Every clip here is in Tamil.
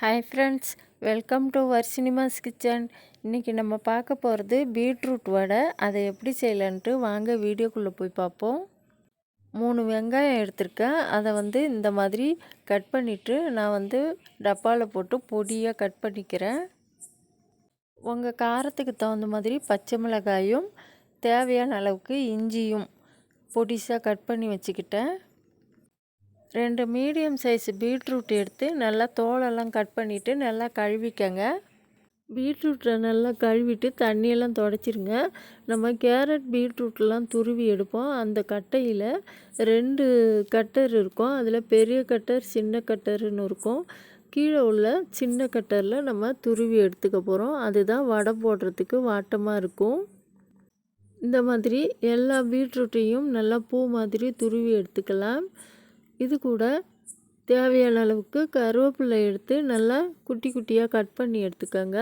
Hi friends welcome to our cinemas kitchen இன்றைக்கி நம்ம பார்க்க போகிறது பீட்ரூட் வடை. அதை எப்படி செய்யலான்ட்டு வாங்க வீடியோக்குள்ளே போய் பார்ப்போம். மூணு வெங்காயம் எடுத்திருக்கேன். அதை வந்து இந்த மாதிரி கட் பண்ணிவிட்டு நான் வந்து டப்பாவில் போட்டு பொடியாக கட் பண்ணிக்கிறேன். உங்கள் காரத்துக்கு தகுந்த மாதிரி பச்சை மிளகாயும் தேவையான அளவுக்கு இஞ்சியும் பொடிசாக கட் பண்ணி வச்சுக்கிட்டேன். ரெண்டு மீடியம் சைஸ் பீட்ரூட் எடுத்து நல்லா தோலெல்லாம் கட் பண்ணிவிட்டு நல்லா கழுவிக்கங்க. பீட்ரூட்டை நல்லா கழுவிட்டு தண்ணியெல்லாம் தொடச்சிருங்க. நம்ம கேரட் பீட்ரூட்லாம் துருவி எடுப்போம். அந்த கட்டையில் ரெண்டு கட்டர் இருக்கும். அதில் பெரிய கட்டர் சின்ன கட்டர்னு இருக்கும். கீழே உள்ள சின்ன கட்டரில் நம்ம துருவி எடுத்துக்க போகிறோம் அதுதான் வடை போடுறதுக்கு வாட்டமாக இருக்கும். இந்த மாதிரி எல்லா பீட்ரூட்டையும் நல்லா பூ மாதிரி துருவி எடுத்துக்கலாம். இது கூட தேவையான அளவுக்கு கருவேப்பிலை எடுத்து நல்லா குட்டி குட்டியாக கட் பண்ணி எடுத்துக்கோங்க.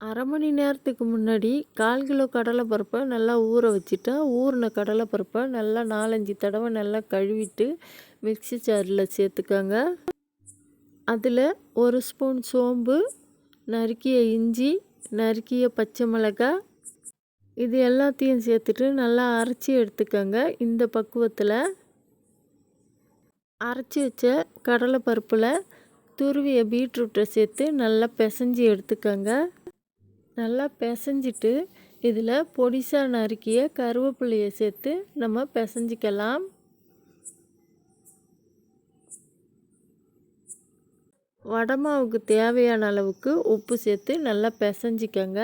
அரை மணி நேரத்துக்கு முன்னாடி கால் கிலோ கடலை பருப்பை நல்லா ஊற வச்சுட்டா ஊறின கடலை பருப்பை நல்லா நாலஞ்சு தடவை நல்லா கழுவிட்டு மிக்சி ஜாரில் சேர்த்துக்கோங்க. அதில் ஒரு ஸ்பூன் சோம்பு நறுக்கிய இஞ்சி நறுக்கிய பச்சை மிளகாய் இது எல்லாத்தையும் சேர்த்துட்டு நல்லா அரைச்சி எடுத்துக்கோங்க. இந்த பக்குவத்தில் அரைச்சி வச்ச கடலை பருப்பில் துருவிய பீட்ரூட்டை சேர்த்து நல்லா பிசைஞ்சி எடுத்துக்கோங்க. நல்லா பிசைஞ்சிட்டு இதில் பொடிசாக நறுக்கிய கருவேப்பிலையை சேர்த்து நம்ம பிசைஞ்சிக்கலாம். வடமாவுக்கு தேவையான அளவுக்கு உப்பு சேர்த்து நல்லா பிசைஞ்சிக்கங்க.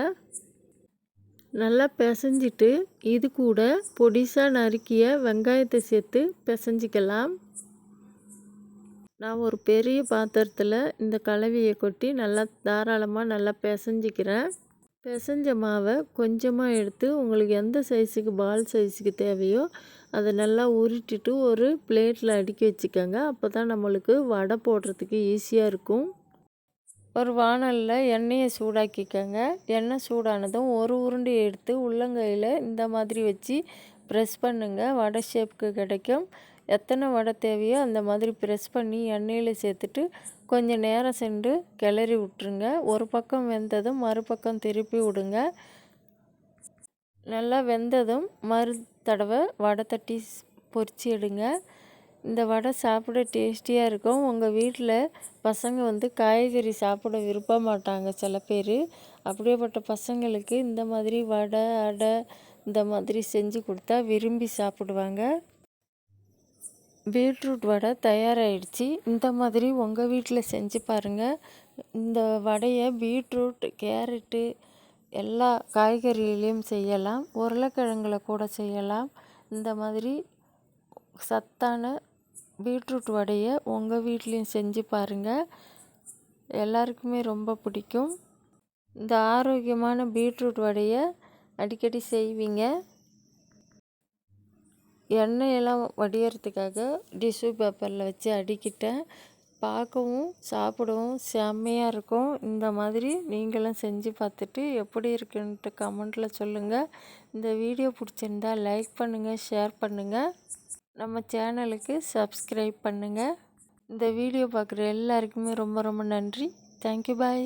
நல்லா பிசைஞ்சிட்டு இது கூட பொடிசாக நறுக்கிய வெங்காயத்தை சேர்த்து பிசைஞ்சிக்கலாம். நான் ஒரு பெரிய பாத்திரத்தில் இந்த கலவையை கொட்டி நல்லா தாராளமாக நல்லா பிசைஞ்சிக்கிறேன். பிசைஞ்ச மாவை கொஞ்சமாக எடுத்து உங்களுக்கு எந்த சைஸுக்கு பால் சைஸுக்கு தேவையோ அதை நல்லா உருட்டிட்டு ஒரு பிளேட்டில் அடுக்கி வச்சுக்கோங்க. அப்போ தான் நம்மளுக்கு வடை போடுறதுக்கு ஈஸியாக இருக்கும். ஒரு வானலில் எண்ணெயை சூடாக்கிக்கோங்க. எண்ணெய் சூடானதும் ஒரு உருண்டை எடுத்து உள்ளங்கையில் இந்த மாதிரி வச்சு ப்ரெஸ் பண்ணுங்கள் வடை ஷேப்புக்கு கிடைக்கும். எத்தனை வடை தேவையோ அந்த மாதிரி ப்ரெஸ் பண்ணி எண்ணெயில் சேர்த்துட்டு கொஞ்சம் நேரம் சென்று கிளறி விட்ருங்க ஒரு பக்கம் வெந்ததும் மறுபக்கம் திருப்பி விடுங்க. நல்லா வெந்ததும் மறு தடவை வடை தட்டி பொறிச்சு எடுங்க. இந்த வடை சாப்பிட டேஸ்டியாக இருக்கும். உங்கள் வீட்டில் பசங்க வந்து காய்கறி சாப்பிட விரும்ப மாட்டாங்க சில பேர். அப்படியேப்பட்ட பசங்களுக்கு இந்த மாதிரி வடை அடை இந்த மாதிரி செஞ்சு கொடுத்தா விரும்பி சாப்பிடுவாங்க. பீட்ரூட் வடை தயாராகிடுச்சு இந்த மாதிரி உங்கள் வீட்டில் செஞ்சு பாருங்கள் இந்த வடையை பீட்ரூட் கேரட்டு எல்லா காய்கறிகளையும் செய்யலாம். உருளைக்கிழங்குல கூட செய்யலாம். இந்த மாதிரி சத்தான பீட்ரூட் வடையை உங்கள் வீட்லேயும் செஞ்சு பாருங்கள் எல்லாருக்குமே ரொம்ப பிடிக்கும். இந்த ஆரோக்கியமான பீட்ரூட் வடையை அடிக்கடி செய்வீங்க. எண்ணெயெல்லாம் வடிகிறதுக்காக டிஷ்யூ பேப்பரில் வச்சு அடிக்கிட்டேன். பார்க்கவும் சாப்பிடவும் செம்மையாக இருக்கும். இந்த மாதிரி நீங்களும் செஞ்சு பார்த்துட்டு எப்படி இருக்குன்ட்டு கமெண்ட்டில் சொல்லுங்கள் இந்த வீடியோ பிடிச்சிருந்தா லைக் பண்ணுங்கள் ஷேர் பண்ணுங்கள் நம்ம சேனலுக்கு சப்ஸ்கிரைப் பண்ணுங்கள் இந்த வீடியோ பார்க்குற எல்லாருக்குமே ரொம்ப ரொம்ப நன்றி. Thank you bye